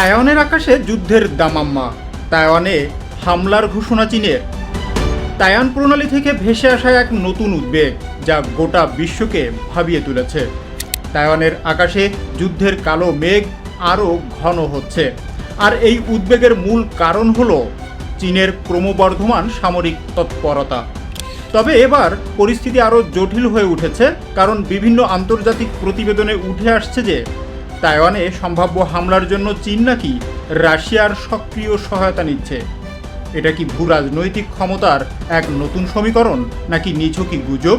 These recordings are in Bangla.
তাইওয়ানের আকাশে যুদ্ধের দামাম্মা। তাইওয়ানে হামলার ঘোষণা চীনের। তাইওয়ান প্রণালী থেকে ভেসে আসা এক নতুন উদ্বেগ, যা গোটা বিশ্বকে ভাবিয়ে তুলেছে। তাইওয়ানের আকাশে যুদ্ধের কালো মেঘ আরও ঘন হচ্ছে। আর এই উদ্বেগের মূল কারণ হল চীনের ক্রমবর্ধমান সামরিক তৎপরতা। তবে এবার পরিস্থিতি আরও জটিল হয়ে উঠেছে, কারণ বিভিন্ন আন্তর্জাতিক প্রতিবেদনে উঠে আসছে যে তাইওয়ানে সম্ভাব্য হামলার জন্য চীন নাকি রাশিয়ার সক্রিয় সহায়তা নিচ্ছে। এটা কি ভূ রাজনৈতিক ক্ষমতার এক নতুন সমীকরণ নাকি নিছকই গুজব?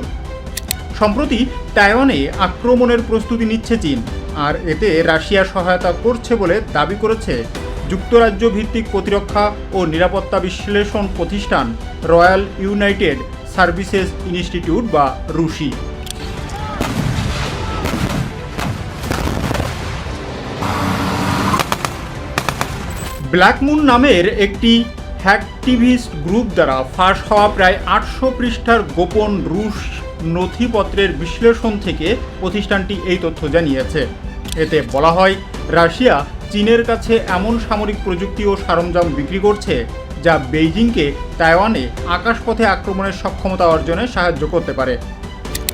সম্প্রতি তাইওয়ানে আক্রমণের প্রস্তুতি নিচ্ছে চীন, আর এতে রাশিয়া সহায়তা করছে বলে দাবি করেছে যুক্তরাজ্য ভিত্তিক প্রতিরক্ষা ও নিরাপত্তা বিশ্লেষণ প্রতিষ্ঠান রয়্যাল ইউনাইটেড সার্ভিসেস ইনস্টিটিউট বা রুশি। ব্ল্যাকমুন নামের একটি হ্যাকটিভিস্ট গ্রুপ দ্বারা ফাঁস হওয়া প্রায় আটশো পৃষ্ঠার গোপন রুশ নথিপত্রের বিশ্লেষণ থেকে প্রতিষ্ঠানটি এই তথ্য জানিয়েছে। এতে বলা হয়, রাশিয়া চীনের কাছে এমন সামরিক প্রযুক্তি ও সরঞ্জাম বিক্রি করছে যা বেইজিংকে তাইওয়ানে আকাশপথে আক্রমণের সক্ষমতা অর্জনে সাহায্য করতে পারে।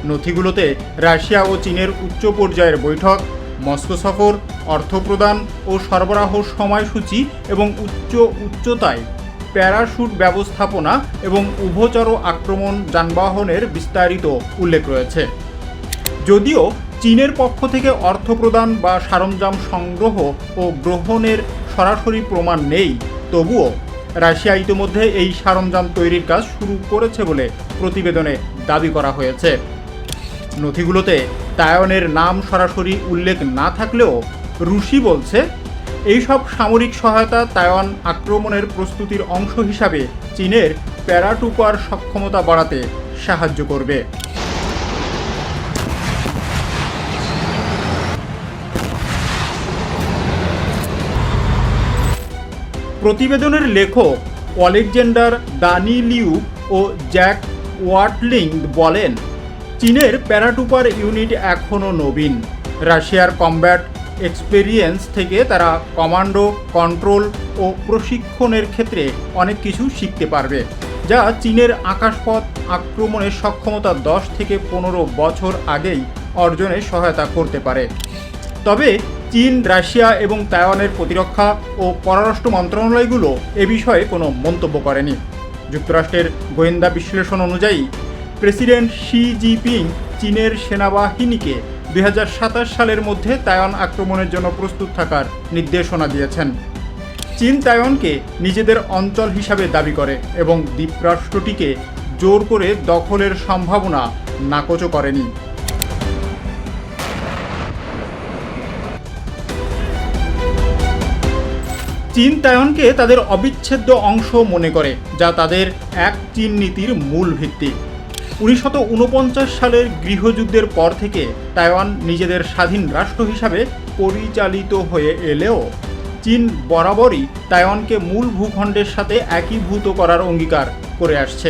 নথিগুলোতে রাশিয়া ও চীনের উচ্চ পর্যায়ের বৈঠক মস্কো সফর অর্থ প্রদান ও সরবরাহ সময়সূচি এবং উচ্চ উচ্চতায় প্যারাশুট ব্যবস্থাপনা এবং উভচর আক্রমণ যানবাহনের বিস্তারিত উল্লেখ রয়েছে। যদিও চীনের পক্ষ থেকে অর্থ প্রদান বা সরঞ্জাম সংগ্রহ ও গ্রহণের সরাসরি প্রমাণ নেই, তবুও রাশিয়া ইতিমধ্যে এই সরঞ্জাম তৈরির কাজ শুরু করেছে বলে প্রতিবেদনে দাবি করা হয়েছে। নথিগুলোতে তায়নের নাম সরাসরি উল্লেখ না থাকলেও রুশি বলছে, এইসব সামরিক সহায়তা তাইওয়ান আক্রমণের প্রস্তুতির অংশ হিসাবে চীনের প্যারাটুকার সক্ষমতা বাড়াতে সাহায্য করবে। প্রতিবেদনের লেখক অলেকজেন্ডার দানিলিউ ও জ্যাক ওয়াটলিং বলেন চীনের প্যারাটুপার ইউনিট এখনও নবীন। রাশিয়ার কমব্যাট এক্সপেরিয়েন্স থেকে তারা কমান্ডো, কন্ট্রোল ও প্রশিক্ষণের ক্ষেত্রে অনেক কিছু শিখতে পারবে, যা চীনের আকাশপথ আক্রমণের সক্ষমতা দশ থেকে পনেরো বছর আগেই অর্জনে সহায়তা করতে পারে। তবে চীন, রাশিয়া এবং তাইওয়ানের প্রতিরক্ষা ও পররাষ্ট্র মন্ত্রণালয়গুলো এ বিষয়ে কোনো মন্তব্য করেনি। যুক্তরাষ্ট্রের গোয়েন্দা বিশ্লেষণ অনুযায়ী প্রেসিডেন্ট শি জিপিং চীনের সেনাবাহিনীকে দুই হাজার সাতাশ সালের মধ্যে তায়ন আক্রমণের জন্য প্রস্তুত থাকার নির্দেশনা দিয়েছেন। চীন তায়নকে নিজেদের অঞ্চল হিসাবে দাবি করে এবং দ্বীপরাষ্ট্রটিকে জোর করে দখলের সম্ভাবনা নাকচও করেনি। চীন তায়নকে তাদের অবিচ্ছেদ্য অংশ মনে করে, যা তাদের এক চীন নীতির মূল ভিত্তি। উনিশশত সালের গৃহযুদ্ধের পর থেকে তাইওয়ান নিজেদের স্বাধীন রাষ্ট্র হিসাবে পরিচালিত হয়ে এলেও চীন বরাবরই তাইওয়ানকে মূল ভূখণ্ডের সাথে একীভূত করার অঙ্গীকার করে আসছে।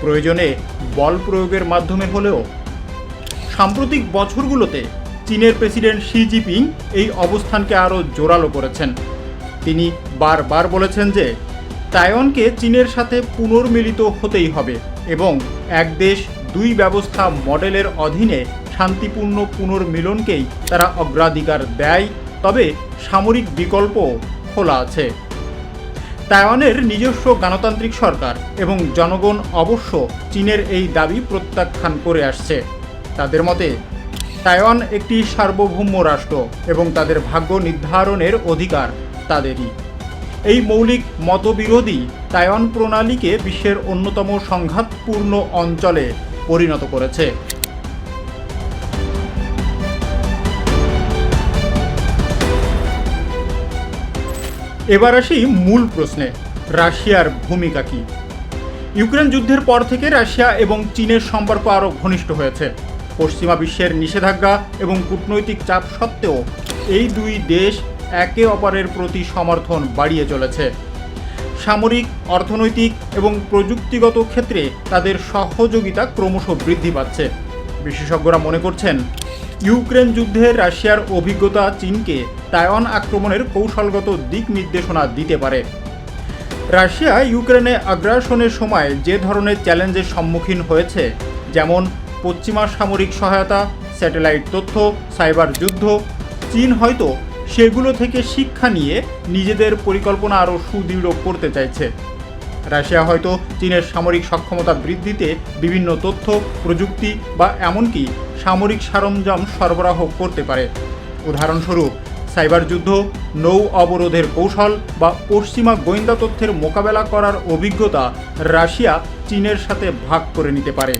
প্রয়োজনে বল প্রয়োগের মাধ্যমে হলেও সাম্প্রতিক বছরগুলোতে চীনের প্রেসিডেন্ট শি জিপিং এই অবস্থানকে আরও জোরালো করেছেন। তিনি বারবার বলেছেন যে তাইওয়ানকে চীনের সাথে পুনর্মিলিত হতেই হবে। এবং এক দেশ, দুই ব্যবস্থা মডেলের অধীনে শান্তিপূর্ণ পুনর্মিলনকেই তারা অগ্রাধিকার দেয়, তবে সামরিক বিকল্প খোলা আছে। তাইওয়ানের নিজস্ব গণতান্ত্রিক সরকার এবং জনগণ অবশ্য চীনের এই দাবি প্রত্যাখ্যান করে আসছে। তাদের মতে, তাইওয়ান একটি সার্বভৌম রাষ্ট্র এবং তাদের ভাগ্য নির্ধারণের অধিকার তাদেরই। এই মৌলিক মতবিরোধী তাইওয়ান প্রণালীকে বিশ্বের অন্যতম সংঘাতপূর্ণ অঞ্চলে পরিণত করেছে। এবার আসি মূল প্রশ্নে, রাশিয়ার ভূমিকা কি? ইউক্রেন যুদ্ধের পর থেকে রাশিয়া এবং চীনের সম্পর্ক আরও ঘনিষ্ঠ হয়েছে। পশ্চিমা বিশ্বের নিষেধাজ্ঞা এবং কূটনৈতিক চাপ সত্ত্বেও এই দুই দেশ একে অপরের প্রতি সমর্থন বাড়িয়ে চলেছে। সামরিক, অর্থনৈতিক এবং প্রযুক্তিগত ক্ষেত্রে তাদের সহযোগিতা ক্রমশ বৃদ্ধি পাচ্ছে। বিশেষজ্ঞরা মনে করছেন, ইউক্রেন যুদ্ধে রাশিয়ার অভিজ্ঞতা চীনকে তাইওয়ান আক্রমণের কৌশলগত দিক নির্দেশনা দিতে পারে। রাশিয়া ইউক্রেনে আগ্রাসনের সময় যে ধরনের চ্যালেঞ্জের সম্মুখীন হয়েছে, যেমন পশ্চিমা সামরিক সহায়তা, স্যাটেলাইট তথ্য, সাইবার যুদ্ধ, চীন হয়তো সেগুলো থেকে শিক্ষা নিয়ে নিজেদের পরিকল্পনা আরও সুদৃঢ় করতে চাইছে। রাশিয়া হয়তো চীনের সামরিক সক্ষমতা বৃদ্ধিতে বিভিন্ন তথ্য, প্রযুক্তি বা এমনকি সামরিক সরঞ্জাম সরবরাহ করতে পারে। উদাহরণস্বরূপ, সাইবার যুদ্ধ, নৌ অবরোধের কৌশল বা পশ্চিমা গোয়েন্দা তথ্যের মোকাবেলা করার অভিজ্ঞতা রাশিয়া চীনের সাথে ভাগ করে নিতে পারে।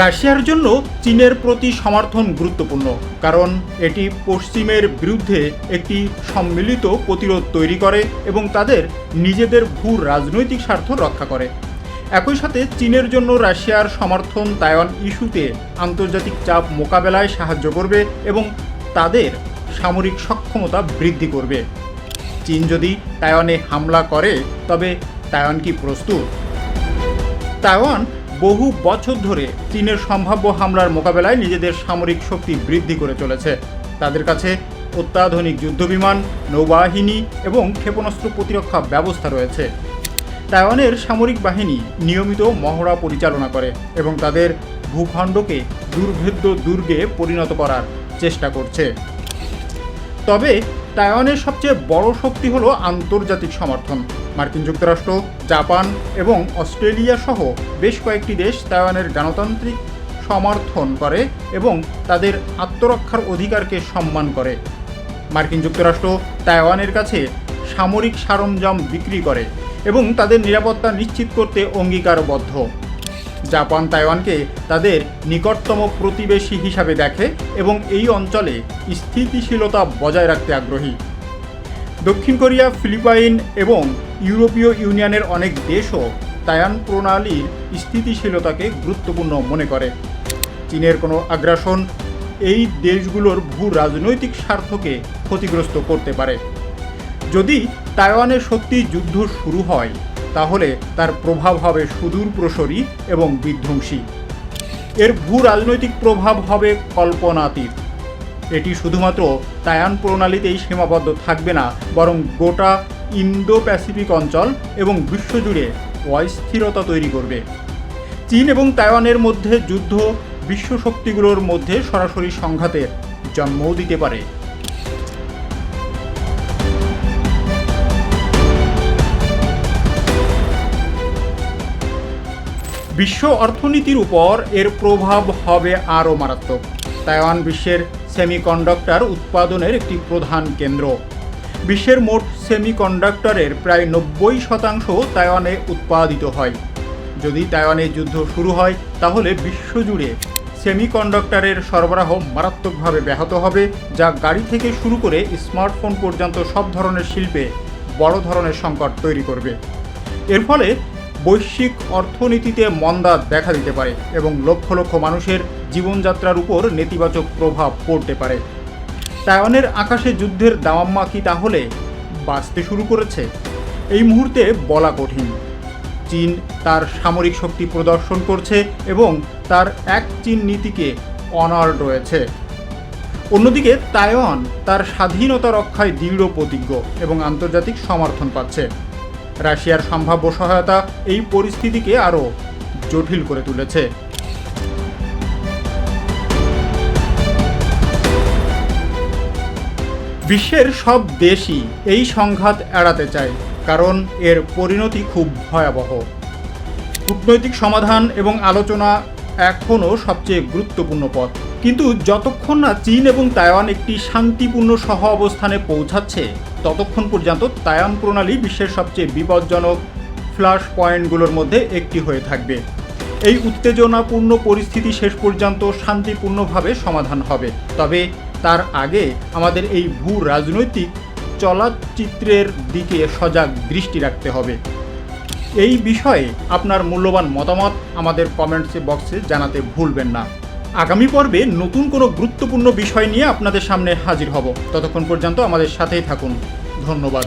রাশিয়ার জন্য চীনের প্রতি সমর্থন গুরুত্বপূর্ণ, কারণ এটি পশ্চিমের বিরুদ্ধে একটি সম্মিলিত প্রতিরোধ তৈরি করে এবং তাদের নিজেদের ভূ রাজনৈতিক স্বার্থ রক্ষা করে। একই সাথে চীনের জন্য রাশিয়ার সমর্থন তাইওয়ান ইস্যুতে আন্তর্জাতিক চাপ মোকাবেলায় সাহায্য করবে এবং তাদের সামরিক সক্ষমতা বৃদ্ধি করবে। চীন যদি তাইওয়ানে হামলা করে, তবে তাইওয়ান কি প্রস্তুত? তাইওয়ান বহু বছর ধরে চীনের সম্ভাব্য হামলার মোকাবেলায় নিজেদের সামরিক শক্তি বৃদ্ধি করে চলেছে। তাদের কাছে অত্যাধুনিক যুদ্ধবিমান, নৌবাহিনী এবং ক্ষেপণাস্ত্র প্রতিরক্ষা ব্যবস্থা রয়েছে। তাইওয়ানের সামরিক বাহিনী নিয়মিত মহড়া পরিচালনা করে এবং তাদের ভূখণ্ডকে দুর্ভেদ্য দুর্গে পরিণত করার চেষ্টা করছে। তবে তাইওয়ানের সবচেয়ে বড় শক্তি হলো আন্তর্জাতিক সমর্থন। মার্কিন যুক্তরাষ্ট্র, জাপান এবং অস্ট্রেলিয়া সহ বেশ কয়েকটি দেশ তাইওয়ানের গণতান্ত্রিক সমর্থন করে এবং তাদের আত্মরক্ষার অধিকারকে সম্মান করে। মার্কিন যুক্তরাষ্ট্র তাইওয়ানের কাছে সামরিক সরঞ্জাম বিক্রি করে এবং তাদের নিরাপত্তা নিশ্চিত করতে অঙ্গীকারবদ্ধ। জাপান তাইওয়ানকে তাদের নিকটতম প্রতিবেশী হিসাবে দেখে এবং এই অঞ্চলে স্থিতিশীলতা বজায় রাখতে আগ্রহী। দক্ষিণ কোরিয়া, ফিলিপাইন এবং ইউরোপীয় ইউনিয়নের অনেক দেশও তায়ান প্রণালীর স্থিতিশীলতাকে গুরুত্বপূর্ণ মনে করে। চীনের কোনো আগ্রাসন এই দেশগুলোর ভূ রাজনৈতিক স্বার্থকে ক্ষতিগ্রস্ত করতে পারে। যদি তাইওয়ানের সত্যি যুদ্ধ শুরু হয়, তাহলে তার প্রভাব হবে সুদূর প্রসরী এবং বিধ্বংসী। এর ভূ রাজনৈতিক প্রভাব হবে কল্পনাতীত। এটি শুধুমাত্র তায়ান প্রণালীতেই সীমাবদ্ধ থাকবে না, বরং গোটা ইন্দো প্যাসিফিক অঞ্চল এবং বিশ্বজুড়ে অস্থিরতা তৈরি করবে। চীন এবং তাইওয়ানের মধ্যে যুদ্ধ বিশ্ব শক্তিগুলোর মধ্যে সরাসরি সংঘাতের জন্মও দিতে পারে। বিশ্ব অর্থনীতির উপর এর প্রভাব হবে আরও মারাত্মক। তাইওয়ান বিশ্বের সেমিকন্ডাক্টর উৎপাদনের একটি প্রধান কেন্দ্র। বিশ্বের মোট সেমিকন্ডাক্টরের প্রায় নব্বই শতাংশ তাইওয়ানে উৎপাদিত হয়। যদি তাইওয়ানে যুদ্ধ শুরু হয়, তাহলে বিশ্বজুড়ে সেমিকন্ডাক্টরের সরবরাহ মারাত্মকভাবে ব্যাহত হবে, যা গাড়ি থেকে শুরু করে স্মার্টফোন পর্যন্ত সব ধরনের শিল্পে বড় ধরনের সংকট তৈরি করবে। এর ফলে বৈশ্বিক অর্থনীতিতে মন্দা দেখা দিতে পারে এবং লক্ষ লক্ষ মানুষের জীবনযাত্রার উপর নেতিবাচক প্রভাব পড়তে পারে। তাইওয়ানের আকাশে যুদ্ধের দামাম্মা কি তাহলে বাঁচতে শুরু করেছে? এই মুহূর্তে বলা কঠিন। চীন তার সামরিক শক্তি প্রদর্শন করছে এবং তার এক চীন নীতিকে অনার রয়েছে। অন্যদিকে তাইওয়ান তার স্বাধীনতা রক্ষায় দৃঢ় প্রতিজ্ঞ এবং আন্তর্জাতিক সমর্থন পাচ্ছে। রাশিয়ার সম্ভাব্য সহায়তা এই পরিস্থিতিকে আরও জটিল করে তুলেছে। বিশ্বের সব দেশই এই সংঘাত এড়াতে চায়, কারণ এর পরিণতি খুব ভয়াবহ। কূটনৈতিক সমাধান এবং আলোচনা এখনও সবচেয়ে গুরুত্বপূর্ণ পথ। কিন্তু যতক্ষণ না চীন এবং তাইওয়ান একটি শান্তিপূর্ণ সহ অবস্থানে পৌঁছাচ্ছে, ততক্ষণ পর্যন্ত তায়ান প্রণালী বিশ্বের সবচেয়ে বিপজ্জনক ফ্ল্যাশ পয়েন্টগুলোর মধ্যে একটি হয়ে থাকবে। এই উত্তেজনাপূর্ণ পরিস্থিতি শেষ পর্যন্ত শান্তিপূর্ণভাবে সমাধান হবে। তবে তার আগে আমাদের এই ভূ রাজনৈতিক চলচ্চিত্রের দিকে সজাগ দৃষ্টি রাখতে হবে। এই বিষয়ে আপনার মূল্যবান মতামত আমাদের কমেন্টসে বক্সে জানাতে ভুলবেন না। আগামী পর্বে নতুন কোনো গুরুত্বপূর্ণ বিষয় নিয়ে আপনাদের সামনে হাজির হব। ততক্ষণ পর্যন্ত আমাদের সাথেই থাকুন। ধন্যবাদ।